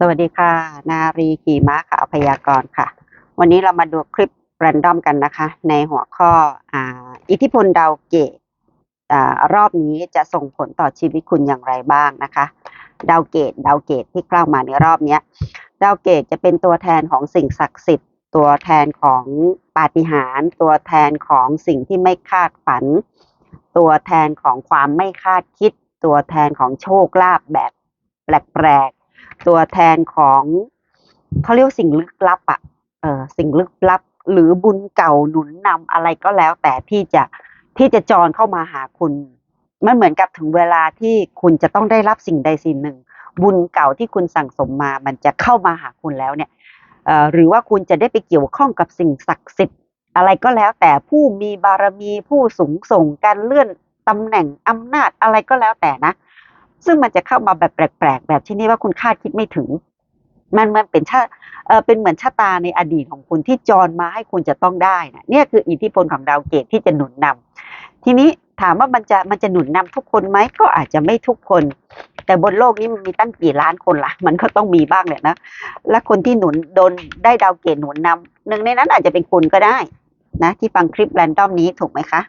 สวัสดีค่ะ นารีขี่ม้าขาวพยากรณ์ค่ะ วันนี้เรามาดูคลิปแรนดอมกันนะคะ ในหัวข้อออิทธิพลดาวเกตอ่ารอบนี้จะส่งผลต่อชีวิตคุณอย่างไรบ้างนะคะ ดาวเกตดาวเกตที่กล่าวมาในรอบนี้ดาวเกตจะเป็นตัวแทนของสิ่งศักดิ์สิทธิ์ ตัวแทนของปาฏิหาริย์ตัวแทนของสิ่งที่ไม่คาดฝัน ตัวแทนของความไม่คาดคิด ตัวแทนของโชคลาภแบบแปลก ตัวแทนของเขาเรียกสิ่งลึกลับอะเออสิ่งลึกลับ หรือบุญเก่าหนุนนำอะไรก็แล้ว แต่ที่จะที่จะจรเข้ามาหาคุณมันเหมือนกับถึงเวลาที่คุณจะต้องได้รับสิ่งใดสิ่งหนึ่ง บุญเก่าที่คุณสั่งสมมา มันจะเข้ามาหาคุณแล้วเนี่ยเอ่อหรือว่าคุณจะได้ไปเกี่ยวข้องกับสิ่งศักดิ์สิทธิ์ อะไรก็แล้ว แต่ผู้มีบารมีผู้สูงส่งการเลื่อนตำแหน่งอำนาจอะไรก็แล้วแต่นะ ซึ่งมันจะเข้ามาแบบแปลกๆ แบบที่นี่ว่าคุณคาดคิดไม่ถึง มันมันเป็นชาเออเป็นเหมือนชะตาในอดีตของคุณที่จรมาให้คุณจะต้องได้นะเนี่ยคืออิทธิพลของดาวเกตที่จะหนุนนำทีนี้ถามว่ามันจะมันจะหนุนนำทุกคนไหมก็อาจจะไม่ทุกคน แต่บนโลกนี้มันมีตั้งกี่ล้านคนละมันก็ต้องมีบ้างแหละนะและคนที่หนุนโดนได้ดาวเกตหนุนนำหนึ่งในนั้นอาจจะเป็นคุณก็ได้นะที่ฟังคลิปแรนดอมนี้ถูกไหมคะ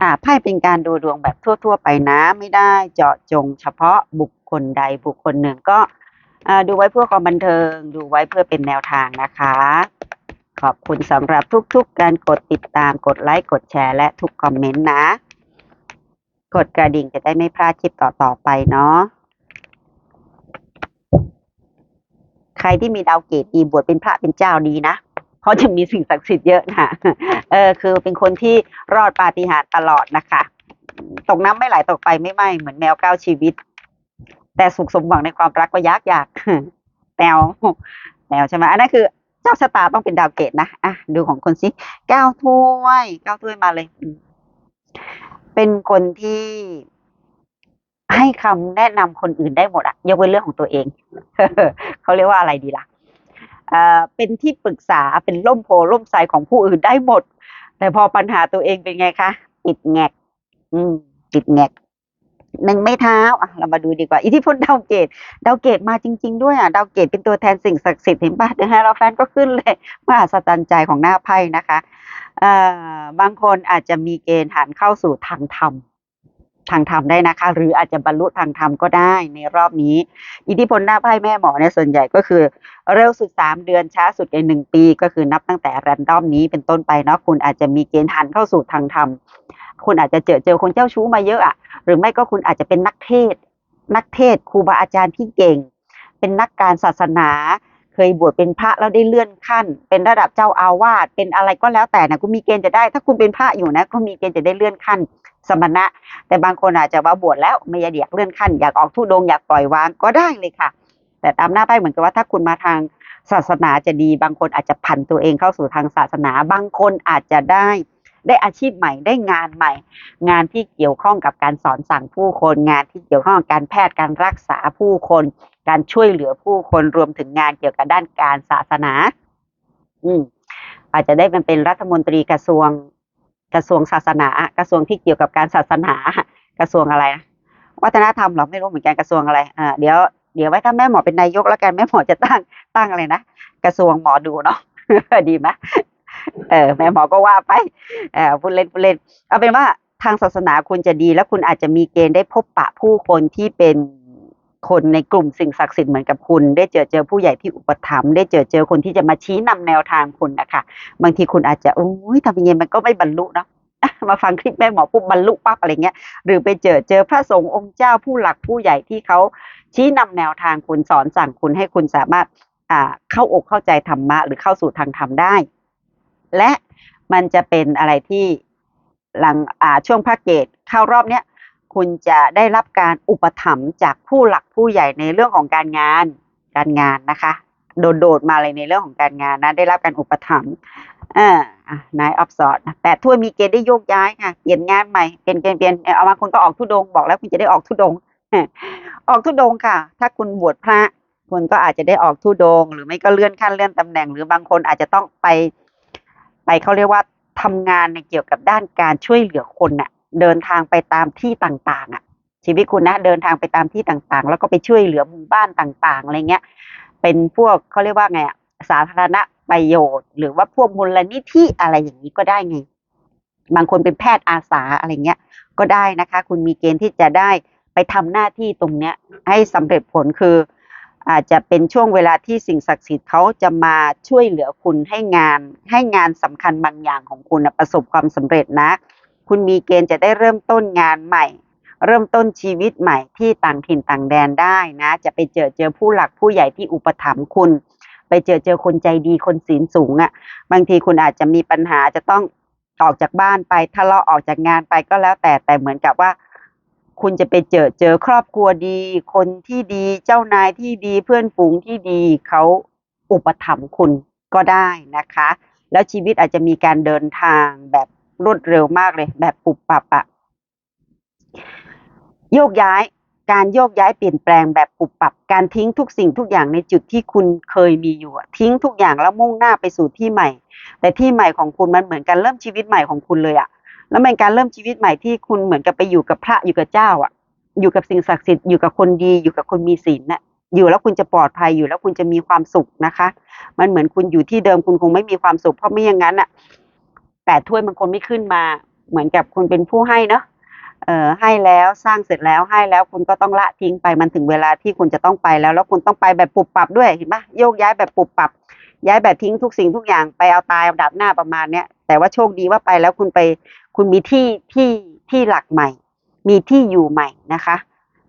อ่าไพ่เป็นการดูดวงแบบทั่ว ๆ ไปนะไม่ได้เจาะจงเฉพาะบุคคลใดบุคคลหนึ่งก็อ่าดูไว้เพื่อความบันเทิง ดูไว้เพื่อเป็นแนวทางนะคะ ขอบคุณสำหรับทุกๆ การกดติดตามกดไลค์กดแชร์และทุกคอมเมนต์นะ กดกระดิ่งจะได้ไม่พลาดคลิปต่อๆไปเนาะใครที่มีดาวเกตดีบวชเป็นพระเป็นเจ้าดีนะ เพราะจะมีสิ่งศักดิ์สิทธิ์เยอะนะเออคือเป็นคนที่รอดปาฏิหาริย์ตลอดนะคะ ตกน้ำไม่ไหลตกไฟไม่ไหม้เหมือนแมวเก้าชีวิต แต่สุขสมหวังในความรักก็ยากยากแนวแนวใช่ไหมอันนั้นคือเจ้าชะตาต้องเป็นดาวเกตนะอะดูของคนสิเก้าถ้วยเก้าถ้วยมาเลย เป็นคนที่ให้คำแนะนำคนอื่นได้หมดอะยกเว้นเรื่องของตัวเอง เขาเรียกว่าอะไรดีล่ะเอ่อ เป็นที่ปรึกษาเป็นร่มโพล่มไทรของผู้อื่นได้หมด แต่พอปัญหาตัวเองเป็นไงคะปิดแงก อืมปิดแงกหนึ่งไม่เท้าอะเรามาดูดีกว่า อิทธิพลดาวเกตดาวเกตมาจริง ๆ ด้วยอะดาวเกตเป็นตัวแทนสิ่งศักดิ์สิทธิ์เห็นป่ะเดี๋ยวให้เราแฟนก็ขึ้นเลยมหัศจรรย์ใจของหน้าไพ่นะคะเอ่อบางคนอาจจะมีเกณฑ์หันเข้าสู่ทางธรรม ทางธรรมได้นะคะ หรืออาจจะบรรลุทางธรรมก็ได้ในรอบนี้ อิทธิพลหน้าไพ่แม่หมอเนี่ยส่วนใหญ่ก็คือ เร็วสุดสามเดือนช้าสุดในหนึ่งปี ก็คือนับตั้งแต่แรนดอมนี้เป็นต้นไปเนาะคุณอาจจะมีเกณฑ์หันเข้าสู่ทางธรรมคุณอาจจะเจอเจอคนเจ้าชู้มาเยอะอะหรือไม่ก็คุณอาจจะเป็นนักเทศ นักเทศครูบาอาจารย์ที่เก่ง เป็นนักการศาสนาเคยบวชเป็นพระแล้วได้เลื่อนขั้น เป็นระดับเจ้าอาวาสเป็นอะไรก็แล้วแต่นะคุณมีเกณฑ์จะได้ ถ้าคุณเป็นพระอยู่นะก็มีเกณฑ์จะได้เลื่อนขั้น สมณะ แต่บางคนอาจจะว่าบวชแล้วไม่อยากเลื่อนขั้นอยากออกทุดงอยากปล่อยวางก็ได้เลยค่ะ แต่ตามหน้าไพ่เหมือนกับว่าถ้าคุณมาทางศาสนาจะดี บางคนอาจจะผันตัวเองเข้าสู่ทางศาสนา บางคนอาจจะได้ได้อาชีพใหม่ได้งานใหม่ งานที่เกี่ยวข้องกับการสอนสั่งผู้คนงานที่เกี่ยวข้องกับการแพทย์การรักษาผู้คน การช่วยเหลือผู้คนรวมถึงงานเกี่ยวกับด้านการศาสนา อืมอาจจะได้เป็นเป็นรัฐมนตรีกระทรวง กระทรวงศาสนากระทรวงที่เกี่ยวกับการศาสนากระทรวงอะไรนะวัฒนธรรมเหรอไม่รู้เหมือนกันกระทรวงอะไรอ่าเดี๋ยวเดี๋ยวไว้ถ้าแม่หมอเป็นนายกแล้วกันแม่หมอจะตั้งตั้งอะไรนะกระทรวงหมอดูเนาะดีไหมเออแม่หมอก็ว่าไปเออพูดเล่นพูดเล่น เอาเป็นว่าทางศาสนาคุณจะดีแล้วคุณอาจจะมีเกณฑ์ได้พบปะผู้คนที่เป็น คนในกลุ่มสิ่งศักดิ์สิทธิ์เหมือนกับคุณ ได้เจอเจอผู้ใหญ่ที่อุปถัมภ์ได้เจอเจอคนที่จะมาชี้นำแนวทางคุณนะคะบางทีคุณอาจจะโอ้ยทำยังไงมันก็ไม่บรรลุเนาะมาฟังคลิปแม่หมอปุ๊บบรรลุปั๊บอะไรเงี้ย หรือไปเจอเจอพระสงฆ์องค์เจ้าผู้หลักผู้ใหญ่ที่เขาชี้นำแนวทางคุณสอนสั่งคุณให้คุณสามารถเข้าอกเข้าใจธรรมะ หรือเข้าสู่ทางธรรมได้ และมันจะเป็นอะไรที่หลังช่วงภาคเกตเข้ารอบเนี้ย คุณจะได้รับการอุปถัมภ์จากผู้หลักผู้ใหญ่ในเรื่องของการงานการงานนะคะ โดดๆมาเลยในเรื่องของการงานนะ ได้รับการอุปถัมภ์อ่านายออฟสอดแปดถ้วยมีเกณฑ์ได้โยกย้ายค่ะเปลี่ยนงานใหม่เปลี่ยนเปลี่ยนเปลี่ยนเอามาคุณก็ออกทุดงบอกแล้วคุณจะได้ออกทุดงออกทุดงค่ะ ถ้าคุณบวชพระคุณก็อาจจะได้ออกทุดง หรือไม่ก็เลื่อนขั้นเลื่อนตำแหน่ง หรือบางคนอาจจะต้องไป ไปเขาเรียกว่าทำงานในเกี่ยวกับด้านการช่วยเหลือคนน่ะ เดินทางไปตามที่ต่างๆ อะ ชีวิตคุณนะเดินทางไปตามที่ต่างๆ แล้วก็ไปช่วยเหลือหมู่บ้านต่างๆอะไรเงี้ย เป็นพวกเขาเรียกว่าไงอะสาธารณประโยชน์ หรือว่าพวกมูลนิธิอะไรอย่างนี้ก็ได้ไง บางคนเป็นแพทย์อาสาอะไรเงี้ย ก็ได้นะคะ คุณมีเกณฑ์ที่จะได้ไปทำหน้าที่ตรงเนี้ย ให้สำเร็จผลคือ อาจจะเป็นช่วงเวลาที่สิ่งศักดิ์สิทธิ์เขาจะมาช่วยเหลือคุณให้งาน ให้งานสำคัญบางอย่างของคุณนะประสบความสำเร็จนะ คุณมีเกณฑ์จะได้เริ่มต้นงานใหม่ เริ่มต้นชีวิตใหม่ที่ต่างถิ่นต่างแดนได้นะ จะไปเจอเจอผู้หลักผู้ใหญ่ที่อุปถัมภ์คุณ ไปเจอเจอคนใจดีคนศีลสูงอะ่ะ บางทีคุณอาจจะมีปัญหาจะต้องออกจากบ้านไปทะเลาะออกจากงานไปก็แล้วแต่แต่เหมือนกับว่า คุณจะไปเจอเจอครอบครัวดี คนที่ดีเจ้านายที่ดีเพื่อนฝูงที่ดีเขาอุปถัมภ์คุณก็ได้นะคะ แล้วชีวิตอาจจะมีการเดินทางแบบ รวดเร็วมากเลย แบบปุบปับอะโยกย้ายการโยกย้ายเปลี่ยนแปลงแบบปุบปับ การทิ้งทุกสิ่งทุกอย่างในจุดที่คุณเคยมีอยู่ ทิ้งทุกอย่างแล้วมุ่งหน้าไปสู่ที่ใหม่ แต่ที่ใหม่ของคุณมันเหมือนการเริ่มชีวิตใหม่ของคุณเลยอะแล้วมันการเริ่มชีวิตใหม่ที่คุณเหมือนกับไปอยู่กับพระอยู่กับเจ้าอะอยู่กับสิ่งศักดิ์สิทธิ์อยู่กับคนดีอยู่กับคนมีศีลน่ะอยู่แล้วคุณจะปลอดภัยอยู่แล้วคุณจะมีความสุขนะคะ มันเหมือนคุณอยู่ที่เดิมคุณคงไม่มีความสุข เพราะไม่อย่างนั้นอะ แปดถ้วยมันคงไม่ขึ้นมา เหมือนกับคุณเป็นผู้ให้เนาะเอ่อให้แล้วสร้างเสร็จแล้วให้แล้วคุณก็ต้องละทิ้งไปมันถึงเวลาที่คุณจะต้องไปแล้ว แล้วคุณต้องไปแบบปรับปรับด้วยเห็นปะโยกย้ายแบบปรับปรับ ย้ายแบบทิ้งทุกสิ่งทุกอย่างไปเอาตายเอาดับหน้าประมาณเนี้ยแต่ว่าโชคดีว่าไปแล้วคุณไปคุณมีที่ที่ที่หลักใหม่ มีที่อยู่ใหม่นะคะ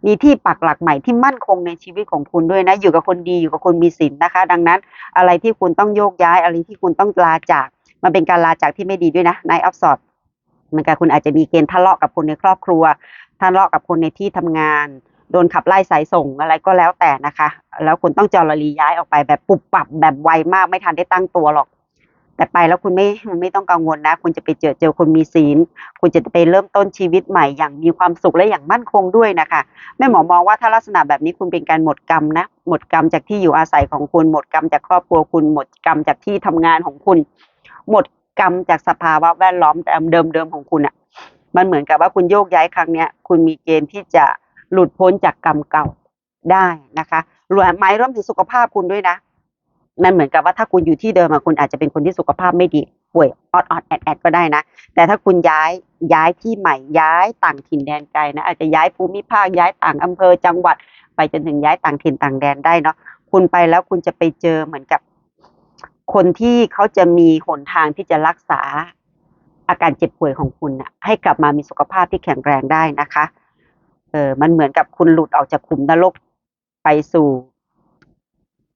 มีที่ปักหลักใหม่ที่มั่นคงในชีวิตของคุณด้วยนะ อยู่กับคนดีอยู่กับคนมีศีลนะคะ ดังนั้นอะไรที่คุณต้องโยกย้ายอะไรที่คุณต้องลาจาก มันเป็นการลาจากที่ไม่ดีด้วยนะนายออฟสอดมันกับคุณอาจจะมีเกณฑ์ทะเลาะกับคนในครอบครัวทะเลาะกับคนในที่ทำงานโดนขับไล่สายส่งอะไรก็แล้วแต่นะคะ แล้วคุณต้องจรลีย้ายออกไปแบบปุบปับแบบไวมากไม่ทันได้ตั้งตัวหรอก แต่ไปแล้วคุณไม่ไม่ต้องกังวลนะ คุณจะไปเจอเจอคนมีศีล คุณจะไปเริ่มต้นชีวิตใหม่อย่างมีความสุขและอย่างมั่นคงด้วยนะคะแม่หมอมองว่าถ้าลักษณะแบบนี้คุณเป็นการหมดกรรมนะหมดกรรมจากที่อยู่อาศัยของคุณหมดกรรมจากครอบครัวคุณหมดกรรมจากที่ทำงานของคุณ หมดกรรมจากสภาวะแวดล้อมเดิมๆของคุณอะ่ะ มันเหมือนกับว่าคุณโยกย้ายครั้งเนี้ย คุณมีเกณฑ์ที่จะหลุดพ้นจากกรรมเก่าได้นะคะรวมหมายรวมถึงสุขภาพคุณด้วยนะ มันเหมือนกับว่าถ้าคุณอยู่ที่เดิมอะคุณอาจจะเป็นคนที่สุขภาพไม่ดีป่วยออดออดแอดแอดก็ได้นะ แต่ถ้าคุณย้ายย้ายที่ใหม่ย้ายต่างถิ่นแดนไกลนะ อาจจะย้ายภูมิภาคย้ายต่างอำเภอจังหวัด ไปจนถึงย้ายต่างถิ่นต่างแดนได้เนาะคุณไปแล้วคุณจะไปเจอเหมือนกับ คนที่เขาจะมีหนทางที่จะรักษาอาการเจ็บป่วยของคุณน่ะให้กลับมามีสุขภาพที่แข็งแรงได้นะคะ เออมันเหมือนกับคุณหลุดออกจากขุมนรกไปสู่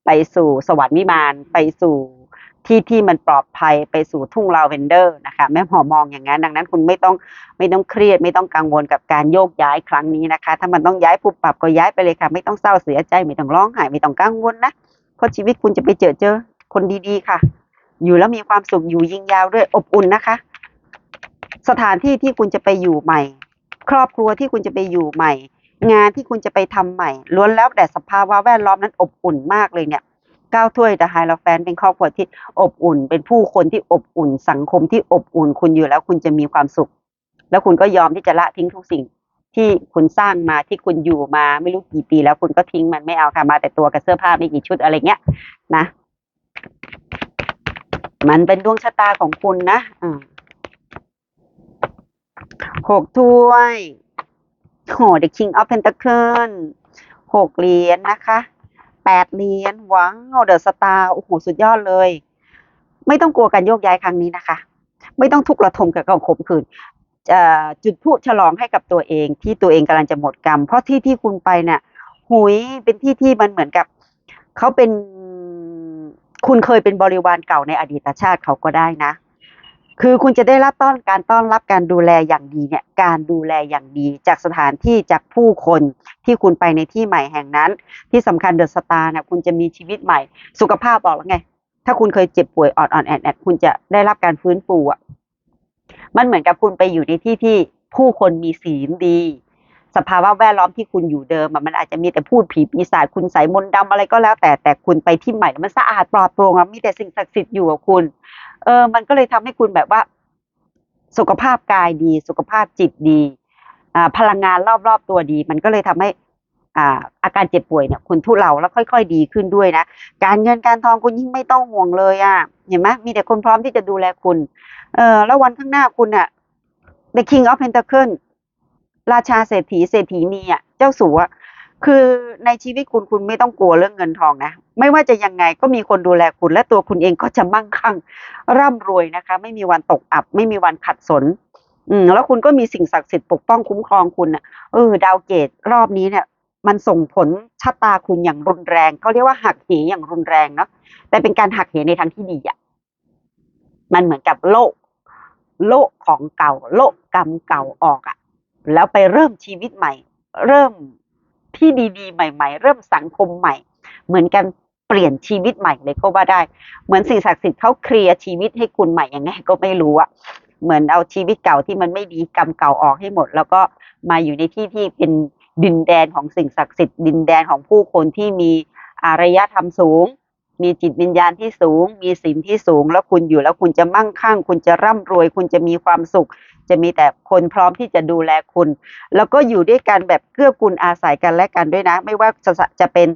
ไปสู่สวรรค์วิมานไปสู่ที่ที่มันปลอดภัยไปสู่ทุ่งลาเวนเดอร์นะคะ แม่หมอมองอย่างนั้น ดังนั้นคุณไม่ต้องไม่ต้องเครียด ไม่ต้องกังวลกับการโยกย้ายครั้งนี้นะคะ ถ้ามันต้องย้ายปุบปรับก็ย้ายไปเลยค่ะ ไม่ต้องเศร้าเสียใจไม่ต้องร้องไห้ไม่ต้องกังวลนะเพราะชีวิตคุณจะไปเจอเจอ คนดีๆค่ะ อยู่แล้วมีความสุขอยู่ยิ่งยาวด้วยอบอุ่นนะคะ สถานที่ที่คุณจะไปอยู่ใหม่ ครอบครัวที่คุณจะไปอยู่ใหม่ งานที่คุณจะไปทำใหม่ล้วนแล้วแต่สภาวะแวดล้อมนั้นอบอุ่นมากเลยเนี่ยก้าวถ้วยแต่ไฮโลแฟนเป็นครอบครัวที่อบอุ่น เป็นผู้คนที่อบอุ่น สังคมที่อบอุ่น คุณอยู่แล้วคุณจะมีความสุข แล้วคุณก็ยอมที่จะละทิ้งทุกสิ่งที่คุณสร้างมาที่คุณอยู่มาไม่รู้กี่ปีแล้วคุณก็ทิ้งมันไม่เอาค่ะมาแต่ตัวกับเสื้อผ้าไม่กี่ชุดอะไรเงี้ยนะ มันเป็นดวงชะตาของคุณนะหกถ้วยโห The King of Pentacle หกเหรียญนะคะแปดเหรียญหว้าวเดอะสตาร์โอ้โหสุดยอดเลย ไม่ต้องกลัวการโยกย้ายครั้งนี้นะคะ ไม่ต้องทุกข์ระทมกับการข่มขืนจุดพลุฉลองให้กับตัวเองที่ตัวเองกำลังจะหมดกรรม เพราะที่ที่คุณไปเนี่ยหุยเป็นที่ที่มันเหมือนกับเขาเป็น คุณเคยเป็นบริวารเก่าในอดีตชาติเขาก็ได้นะ คือคุณจะได้รับต้อนการต้อนรับการดูแลอย่างดีเนี่ย การดูแลอย่างดีจากสถานที่จากผู้คนที่คุณไปในที่ใหม่แห่งนั้น ที่สำคัญเดอะสตาร์เนี่ยคุณจะมีชีวิตใหม่ สุขภาพบอกแล้วไง ถ้าคุณเคยเจ็บป่วยออดออดแอดแอดคุณจะได้รับการฟื้นฟูอะมันเหมือนกับคุณไปอยู่ในที่ที่ผู้คนมีศีลดี สภาวะแวดล้อมที่คุณอยู่เดิมมันอาจจะมีแต่พูดผีปีศาจคุณใส่มนต์ดำอะไรก็แล้ว แต่แต่คุณไปที่ใหม่แล้วมันสะอาดปลอดโปร่งอะมีแต่สิ่งศักดิ์สิทธิ์อยู่กับคุณเออมันก็เลยทำให้คุณแบบว่า สุขภาพกายดี สุขภาพจิตดีอ่าพลังงานรอบๆตัวดี มันก็เลยทำให้อ่าอาการเจ็บป่วยเนี่ยคุณทุเลาแล้วค่อย ๆ ดีขึ้นด้วยนะการเงินการทองคุณยิ่งไม่ต้องห่วงเลยอะเห็นไหมมีแต่คนพร้อมที่จะดูแลคุณ เออแล้ววันข้างหน้าคุณอะ The King of Pentacle ราชาเศรษฐีเศรษฐีนีอะเจ้าสัวคือในชีวิตคุณคุณไม่ต้องกลัวเรื่องเงินทองนะ ไม่ว่าจะยังไงก็มีคนดูแลคุณและตัวคุณเองก็จะมั่งคั่ง ร่ำรวยนะคะ ไม่มีวันตกอับ ไม่มีวันขัดสน อืมแล้วคุณก็มีสิ่งศักดิ์สิทธิ์ปกป้องคุ้มครองคุณน่ะเออดาวเกตรอบนี้เนี่ย มันส่งผลชะตาคุณอย่างรุนแรงเขาเรียกว่าหักเหอย่างรุนแรงเนาะแต่เป็นการหักเหในทางที่ดีอะมันเหมือนกับโลก โลกของเก่า โลกกรรมเก่าออกอะ แล้วไปเริ่มชีวิตใหม่ เริ่มที่ดีๆ ใหม่ ๆ เริ่มสังคมใหม่ เหมือนกันเปลี่ยนชีวิตใหม่เลยก็ว่าได้ เหมือนสิ่งศักดิ์สิทธิ์เขาเคลียร์ชีวิตให้คุณใหม่ยังไงก็ไม่รู้อะเหมือนเอาชีวิตเก่าที่มันไม่ดีกรรมเก่าออกให้หมด แล้วก็มาอยู่ในที่ที่เป็นดินแดนของสิ่งศักดิ์สิทธิ์ดินแดนของผู้คนที่มีอารยธรรมสูง มีจิตวิญญาณที่สูง มีศีลที่สูง แล้วคุณอยู่แล้วคุณจะมั่งคั่ง คุณจะร่ำรวย คุณจะมีความสุข จะมีแต่คนพร้อมที่จะดูแลคุณ แล้วก็อยู่ด้วยกันแบบเกื้อกูลอาศัยกันและกันด้วยนะ ไม่ว่าจะจะเป็น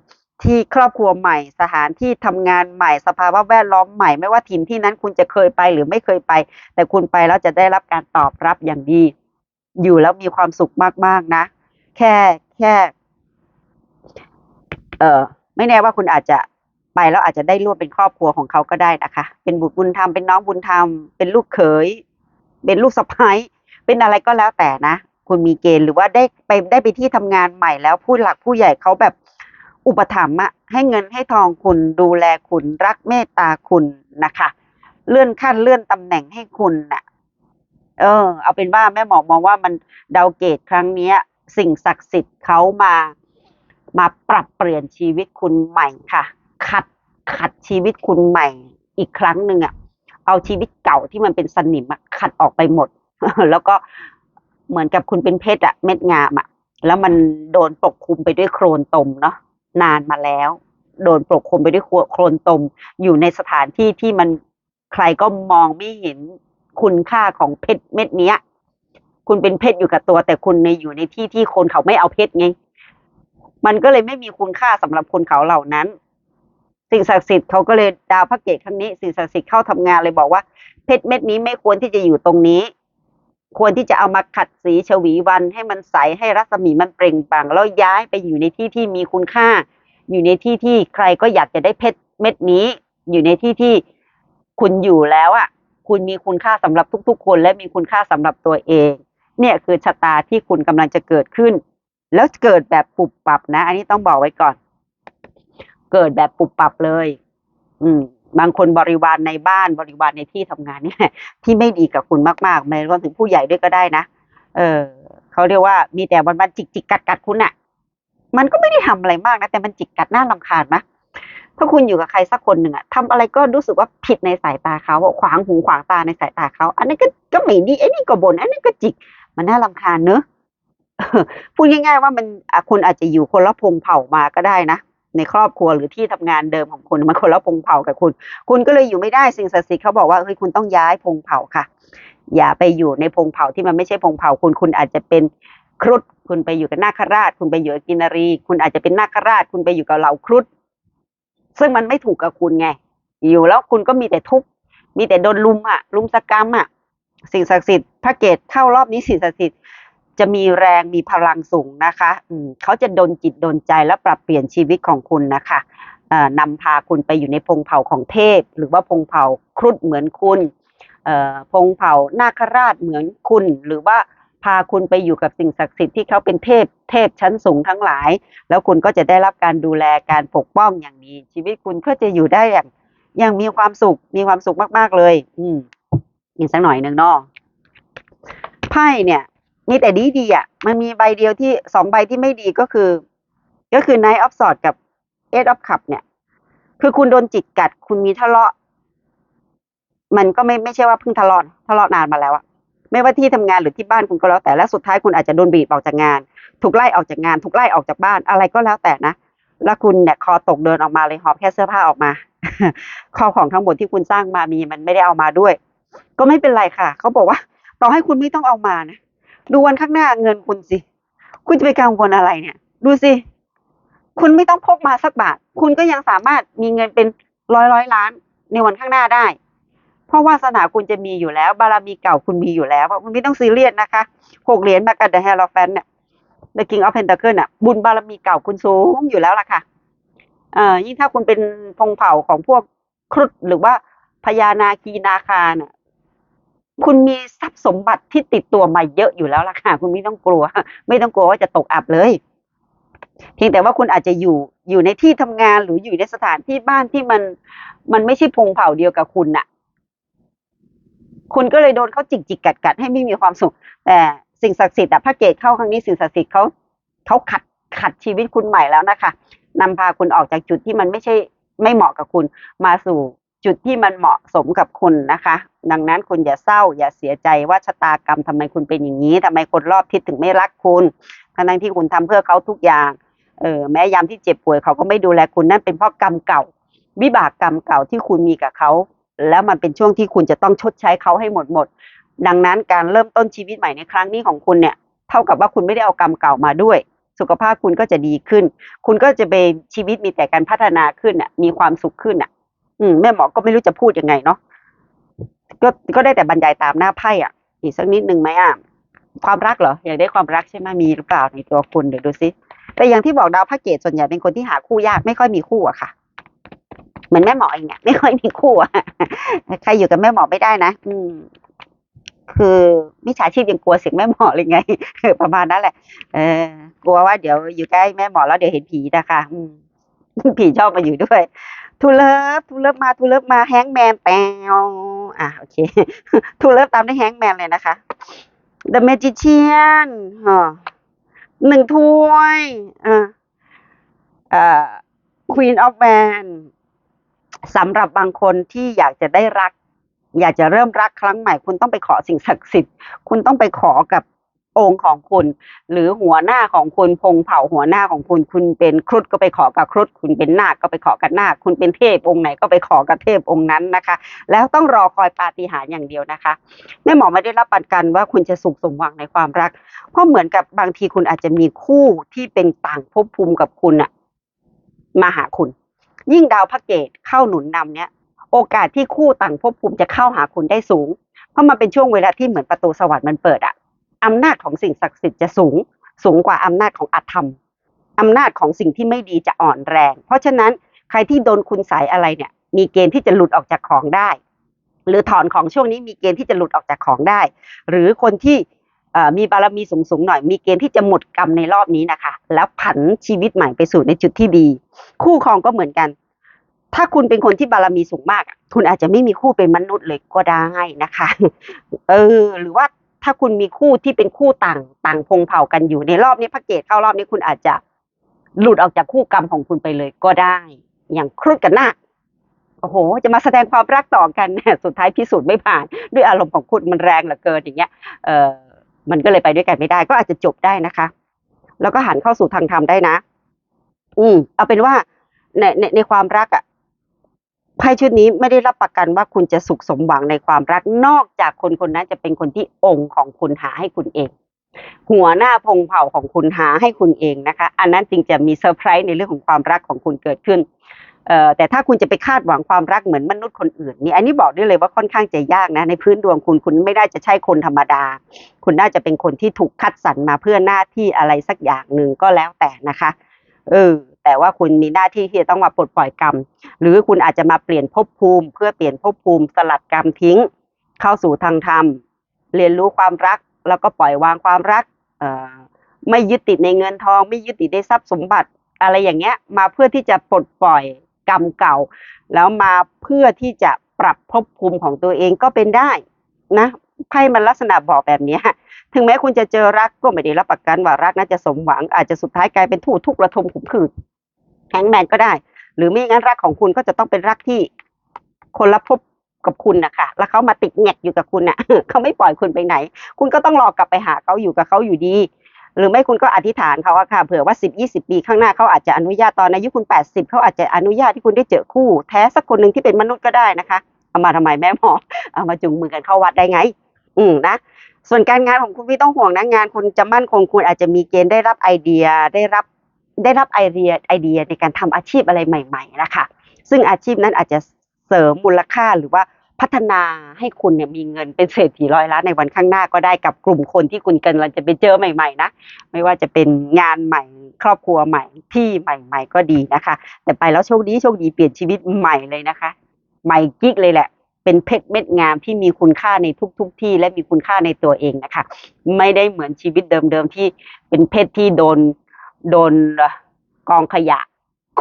ที่ครอบครัวใหม่ สถานที่ทำงานใหม่ สภาวะแวดล้อมใหม่ ไม่ว่าถิ่นที่นั้นคุณจะเคยไปหรือไม่เคยไป แต่คุณไปแล้วจะได้รับการตอบรับอย่างดี อยู่แล้วมีความสุขมากๆนะ แค่แค่ เออไม่แน่ว่าคุณอาจจะ ไปแล้วอาจจะได้ร่วมเป็นครอบครัวของเขาก็ได้นะคะ เป็นบุตรบุญธรรมเป็นน้องบุญธรรม เป็นลูกเขย เป็นลูกสะใภ้เป็นอะไรก็แล้วแต่นะ คุณมีเกณฑ์หรือว่าได้ไปได้ไปที่ทำงานใหม่แล้วผู้หลักผู้ใหญ่เขาแบบอุปถัมภ์อะให้เงินให้ทองคุณดูแลคุณรักเมตตาคุณนะคะ เลื่อนขั้นเลื่อนตำแหน่งให้คุณน่ะ เออ เอาเป็นว่าแม่หมอมองว่ามันดาวเกตครั้งเนี้ย สิ่งศักดิ์สิทธิ์เขามา มาปรับเปลี่ยนชีวิตคุณใหม่ค่ะ ขัดขัดชีวิตคุณใหม่อีกครั้งหนึ่งอะ เอาชีวิตเก่าที่มันเป็นสนิมอะขัดออกไปหมด แล้วก็เหมือนกับคุณเป็นเพชรอะเม็ดงามอะแล้วมันโดนปกคลุมไปด้วยโครนตมเนาะนานมาแล้ว โดนปกคลุมไปด้วยโครนตม อยู่ในสถานที่ที่มันใครก็มองไม่เห็นคุณค่าของเพชรเม็ดเนี้ย คุณเป็นเพชรอยู่กับตัว แต่คุณในอยู่ในที่ที่คนเขาไม่เอาเพชรไง มันก็เลยไม่มีคุณค่าสำหรับคนเขาเหล่านั้น สิ่งศักดิ์สิทธิ์เขาก็เลยดาวพระเกตครั้งนี้ สิ่งศักดิ์สิทธิ์เข้าทำงานเลยบอกว่า เพชรเม็ดนี้ไม่ควรที่จะอยู่ตรงนี้ ควรที่จะเอามาขัดสีฉวีวันให้มันใสให้รัศมีมันเปล่งปลั่งแล้วย้ายไปอยู่ในที่ที่มีคุณค่า อยู่ในที่ที่ใครก็อยากจะได้เพชรเม็ดนี้ อยู่ในที่ที่คุณอยู่แล้วอะ คุณมีคุณค่าสำหรับทุก ๆ คน และมีคุณค่าสำหรับตัวเอง เนี่ยคือชะตาที่คุณกำลังจะเกิดขึ้น แล้วเกิดแบบปุบปับนะ อันนี้ต้องบอกไว้ก่อน เกิดแบบปุบปับเลย อืม บางคนบริวารในบ้านบริวารในที่ทำงานเนี่ย ที่ไม่ดีกับคุณมากๆไม่รวมถึงผู้ใหญ่ด้วยก็ได้นะเออเขาเรียกว่ามีแต่วันวันจิกจิกกัดกัดคุณอะมันก็ไม่ได้ทำอะไรมากนะแต่มันจิกกัดน่าลำคาญนะถ้าคุณอยู่กับใครสักคนหนึ่งอะทำอะไรก็รู้สึกว่าผิดในสายตาเขาขวางหูขวางตาในสายตาเขาอันนี้นก็ก็ไม่ดีไอ้นี่ก็บน่นอันนี้ก็จิก มันน่าลำคาญเนอะพูดง่ายๆว่ามันคุณอาจจะอยู่คนละพงเผ่ามาก็ได้นะ ในครอบครัวหรือที่ทำงานเดิมของคุณมันคนละพงเผ่ากับคุณ คุณก็เลยอยู่ไม่ได้สิ่งศักดิ์สิทธิ์เขาบอกว่าเฮ้ยคุณต้องย้ายพงเผ่าค่ะ อย่าไปอยู่ในพงเผ่าที่มันไม่ใช่พงเผ่าคุณคุณอาจจะเป็นครุฑคุณไปอยู่กับนาคราช คุณไปอยู่กับกินารี คุณอาจจะเป็นนาคราช คุณไปอยู่กับเหล่าครุฑซึ่งมันไม่ถูกกับคุณไง อยู่แล้วคุณก็มีแต่ทุกข์มีแต่โดนลุมอะลุมสกรรมอะสิ่งศักดิ์สิทธิ์พระเกตเข้ารอบนี้สิ่งศักดิ์สิทธิ์ จะมีแรงมีพลังสูงนะคะอืเขาจะดนจิตดนใจและปรับเปลี่ยนชีวิตของคุณนะคะนำพาคุณไปอยู่ในพงเผ่าของเทพ หรือว่าพงเผ่าครุฑเหมือนคุณพงเผ่านาคราชเหมือนคุณ หรือว่าพาคุณไปอยู่กับสิ่งศักดิ์สิทธิ์ที่เขาเป็นเทพ เทพชั้นสูงทั้งหลาย แล้วคุณก็จะได้รับการดูแลการปกป้องอย่างดีชีวิตคุณก็จะอยู่ได้อย่างอย่างมีความสุขมีความสุขมาก ๆ เลย อืมอีกสักหน่อยหนึ่งเนาะไพ่เนี่ย มีแต่ดีดีๆอะ มันมีใบเดียวที่สองใบที่ไม่ดีก็คือ ก็คือ Knight of Swords กับ Eight of Cup เนี่ย คือคุณโดนจิตกัด คุณมีทะเลาะ มันก็ไม่ไม่ใช่ว่าเพิ่งทะเลาะทะเลาะนานมาแล้วอะไม่ว่าที่ทำงานหรือที่บ้านคุณก็แล้วแต่และสุดท้ายคุณอาจจะโดนบีบออกจากงาน ถูกไล่ออกจากงาน ถูกไล่ออกจากบ้านอะไรก็แล้วแต่นะแล้วคุณเนี่ยคอตกเดินออกมาเลยหอบแค่เสื้อผ้าออกมาข้าวของทั้งหมดที่คุณสร้างมามีมันไม่ได้เอามาด้วย ก็ไม่เป็นไรค่ะ เขาบอกว่า ต่อให้คุณไม่ต้องเอามานะ ดูวันข้างหน้าเงินคุณสิ คุณจะไปกังวลอะไรเนี่ย ดูสิ คุณไม่ต้องพกมาสักบาท คุณก็ยังสามารถมีเงินเป็นร้อยร้อยล้านในวันข้างหน้าได้ เพราะวาสนาคุณจะมีอยู่แล้ว บารมีเก่าคุณมีอยู่แล้วคุณไม่ต้องซีเรียสนะคะหกเหรียญมากับ The Hierophant เนี่ย The King of Pentacle น่ะ บุญบารมีเก่าคุณสูงอยู่แล้วล่ะค่ะเอ่อยิ่งถ้าคุณเป็นพงเผ่าของพวกครุฑหรือว่าพญานาคีนาคาน่ะ คุณมีทรัพย์สมบัติที่ติดตัวมาเยอะอยู่แล้วล่ะค่ะ คุณไม่ต้องกลัว ไม่ต้องกลัวว่าจะตกอับเลย เพียงแต่ว่าคุณอาจจะอยู่อยู่ในที่ทำงานหรืออยู่ในสถานที่บ้านที่มัน มันไม่ใช่พงเผ่าเดียวกับคุณน่ะ คุณก็เลยโดนเขาจิกจิกกัดกัดให้ไม่มีความสุข แต่สิ่งศักดิ์สิทธิ์อะพระเกศเข้าครั้งนี้สิ่งศักดิ์สิทธิ์เขาเขาขัดขัดชีวิตคุณใหม่แล้วนะคะนำพาคุณออกจากจุดที่มันไม่ใช่ไม่เหมาะกับคุณมาสู่ จุดที่มันเหมาะสมกับคุณนะคะ ดังนั้นคุณอย่าเศร้า อย่าเสียใจว่าชะตากรรมทำไมคุณเป็นอย่างนี้ทำไมคนรอบทิศถึงไม่รักคุณทั้งที่คุณทำเพื่อเขาทุกอย่างเออแม้ยามที่เจ็บป่วยเขาก็ไม่ดูแลคุณนั่นเป็นเพราะกรรมเก่า วิบากกรรมเก่าที่คุณมีกับเขา แล้วมันเป็นช่วงที่คุณจะต้องชดใช้เขาให้หมดหมด ดังนั้นการเริ่มต้นชีวิตใหม่ในครั้งนี้ของคุณเนี่ยเท่ากับว่าคุณไม่ได้เอากรรมเก่ามาด้วย สุขภาพคุณก็จะดีขึ้น คุณก็จะเป็นชีวิตมีแต่การพัฒนาขึ้นอะมีความสุขขึ้นอะ อืมแม่หมอก็ไม่รู้จะพูดยังไงเนาะก็ก็ได้แต่บรรยายตามหน้าไพ่อะ อีกสักนิดนึงไหมอะความรักเหรออยากได้ความรักใช่ไหมมีหรือเปล่าในตัวคุณเดี๋ยวดูซิแต่อย่างที่บอกดาวพระเกตส่วนใหญ่เป็นคนที่หาคู่ยากไม่ค่อยมีคู่อะค่ะ เหมือนแม่หมอเองเนี่ยไม่ค่อยมีคู่อะใครอยู่กับแม่หมอไม่ได้นะอืมคือมิจฉาชีพยังกลัวเสียงแม่หมอเลยไงประมาณนั้นแหละเออกลัวว่าเดี๋ยวอยู่ใกล้แม่หมอแล้วเดี๋ยวเห็นผีนะคะอืมผีชอบมาอยู่ด้วย ทูเลิฟทูเลิฟมาทูเลิฟมาแฮงแมนแปวอะโอเคทูเลิฟตามด้วยแฮงแมนเลยนะคะ The Magician ฮะหนึ่งถ้วยอ่าอ่า Queen of Man สำหรับบางคนที่อยากจะได้รัก อยากจะเริ่มรักครั้งใหม่ คุณต้องไปขอสิ่งศักดิ์สิทธิ์ คุณต้องไปขอกับ องค์ของคุณ หรือหัวหน้าของคุณพงเผ่าหัวหน้าของคุณ คุณเป็นครุฑก็ไปขอกับครุฑคุณเป็นนาคก็ไปขอกับนาคคุณเป็นเทพองค์ไหนก็ไปขอกับเทพองค์นั้นนะคะ แล้วต้องรอคอยปาฏิหาริย์อย่างเดียวนะคะแม่หมอไม่ได้รับประกันว่าคุณจะสุขสมหวังในความรัก เพราะเหมือนกับบางทีคุณอาจจะมีคู่ที่เป็นต่างภพภูมิกับคุณอะมาหาคุณ ยิ่งดาวพระเกตเข้าหนุนนำเนี้ยโอกาสที่คู่ต่างภพภูมิจะเข้าหาคุณได้สูง เพราะมันเป็นช่วงเวลาที่เหมือนประตูสวรรค์มันเปิดอะ อำนาจของสิ่งศักดิ์สิทธิ์จะสูง สูงกว่าอำนาจของอธรรมอำนาจของสิ่งที่ไม่ดีจะอ่อนแรง เพราะฉะนั้นใครที่โดนคุณสายอะไรเนี่ย มีเกณฑ์ที่จะหลุดออกจากของได้ หรือถอนของช่วงนี้มีเกณฑ์ที่จะหลุดออกจากของได้ หรือคนที่มีบารมีสูงๆหน่อย มีเกณฑ์ที่จะหมดกรรมในรอบนี้นะคะ แล้วผันชีวิตใหม่ไปสู่ในจุดที่ดี คู่ครองก็เหมือนกัน ถ้าคุณเป็นคนที่บารมีสูงมาก คุณอาจจะไม่มีคู่เป็นมนุษย์เลยก็ได้นะคะ เออ หรือว่า ถ้าคุณมีคู่ที่เป็นคู่ต่างต่างพงเผ่ากันอยู่ในรอบนี้พระเกตเข้ารอบนี้คุณอาจจะหลุดออกจากคู่กรรมของคุณไปเลยก็ได้ อย่างครุฑกับนาคโอ้โห จะมาแสดงความรักต่อกันเนี่ยสุดท้ายพิสูจน์ไม่ผ่าน ด้วยอารมณ์ของคุณมันแรงเหลือเกินอย่างเงี้ย เออมันก็เลยไปด้วยกันไม่ได้ ก็อาจจะจบได้นะคะ แล้วก็หันเข้าสู่ทางธรรมได้นะ อืมเอาเป็นว่าในในในความรักอะ ไพ่ชุดนี้ไม่ได้รับประกันว่าคุณจะสุขสมหวังในความรักนอกจากคนคนนั้นจะเป็นคนที่องค์ของคุณหาให้คุณเอง หัวหน้าพงเผ่าของคุณหาให้คุณเองนะคะ อันนั้นจึงจะมีเซอร์ไพรส์ในเรื่องของความรักของคุณเกิดขึ้นแต่ถ้าคุณจะไปคาดหวังความรักเหมือนมนุษย์คนอื่นนี่อันนี้บอกได้เลยว่าค่อนข้างจะยากนะในพื้นดวงคุณคุณไม่ได้จะใช่คนธรรมดา คุณน่าจะเป็นคนที่ถูกคัดสรรมาเพื่อหน้าที่อะไรสักอย่างหนึ่งก็แล้วแต่นะคะ เออ แต่ว่าคุณมีหน้าที่ที่จะต้องมาปลดปล่อยกรรม หรือคุณอาจจะมาเปลี่ยนภพภูมิ เพื่อเปลี่ยนภพภูมิสลัดกรรมทิ้ง เข้าสู่ทางธรรม เรียนรู้ความรัก แล้วก็ปล่อยวางความรักไม่ยึดติดในเงินทอง ไม่ยึดติดในทรัพย์สมบัติ อะไรอย่างเงี้ยมาเพื่อที่จะปลดปล่อยกรรมเก่า แล้วมาเพื่อที่จะปรับภพภูมิของตัวเองก็เป็นได้นะไพ่มันลักษณะบอกแบบนี้ถึงแม้คุณจะเจอรักก็ไม่ได้รับประกันว่ารักน่าจะสมหวังอาจจะสุดท้ายกลายเป็นทู่ทุกข์ระทมขุมขื่น แฮงแมนก็ได้ หรือไม่งั้นรักของคุณก็จะต้องเป็นรักที่คนละภพกับคุณนะคะแล้วเขามาติดแงกอยู่กับคุณน่ะเขาไม่ปล่อยคุณไปไหน คุณก็ต้องรอกลับไปหาเขาอยู่กับเขาอยู่ดี หรือไม่คุณก็อธิษฐานเขาอะค่ะ เผื่อว่าสิบยี่สิบปีข้างหน้าเขาอาจจะอนุญาตตอนอายุคุณแปดสิบเขาอาจจะอนุญาตที่คุณได้เจอคู่ แท้สักคนหนึ่งที่เป็นมนุษย์ก็ได้นะคะ เอามาทำไมแม่หมอ เอามาจุงมือกันเข้าวัดได้ไง อืมนะส่วนการงานของคุณไม่ต้องห่วงนะงานคุณจะมั่นคงคุณอาจจะมีเกณฑ์ได้รับไอเดียได้รับ ได้รับไอเดียไอเดียในการทำอาชีพอะไรใหม่ ๆ นะคะ ซึ่งอาชีพนั้นอาจจะเสริมมูลค่าหรือว่าพัฒนาให้คุณเนี่ยมีเงินเป็นเศรษฐีร้อยล้านในวันข้างหน้าก็ได้กับกลุ่มคนที่คุณกำลังจะไปเจอใหม่ ๆ นะ ไม่ว่าจะเป็นงานใหม่ ครอบครัวใหม่ที่ใหม่ ๆ ก็ดีนะคะ แต่ไปแล้วโชคดีโชคดีเปลี่ยนชีวิตใหม่เลยนะคะ ใหม่กิ๊กเลยแหละ เป็นเพชรเม็ดงามที่มีคุณค่าในทุกๆที่และมีคุณค่าในตัวเองนะคะ ไม่ได้เหมือนชีวิตเดิมๆที่เป็นเพชรที่โดน โดนกองขยะ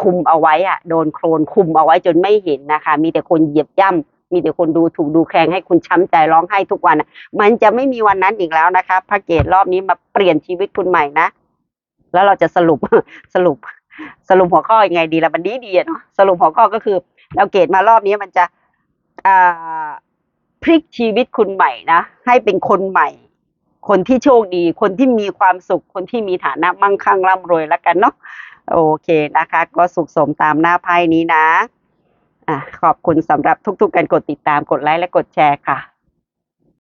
คุมเอาไว้อะโดนโคลนคุมเอาไว้จนไม่เห็นนะคะ มีแต่คนเหยียบย่ำมีแต่คนดูถูกดูแคลงให้คุณช้ำใจร้องไห้ทุกวัน มันจะไม่มีวันนั้นอีกแล้วนะคะพระเกตรอบนี้มาเปลี่ยนชีวิตคุณใหม่นะ แล้วเราจะสรุปสรุปสรุปหัวข้อยังไงดีละมันดีดีเนาะสรุปหัวข้อก็คือ เราเกตมารอบนี้มันจะอ่าพลิกชีวิตคุณใหม่นะ ให้เป็นคนใหม่ คนที่โชคดี คนที่มีความสุข คนที่มีฐานะมั่งคั่งร่ำรวยแล้วกันเนาะโอเคนะคะ ก็สุขสมตามหน้าไพ่นี้นะอะขอบคุณสำหรับทุกๆการกดติดตามกดไลค์และกดแชร์ค่ะ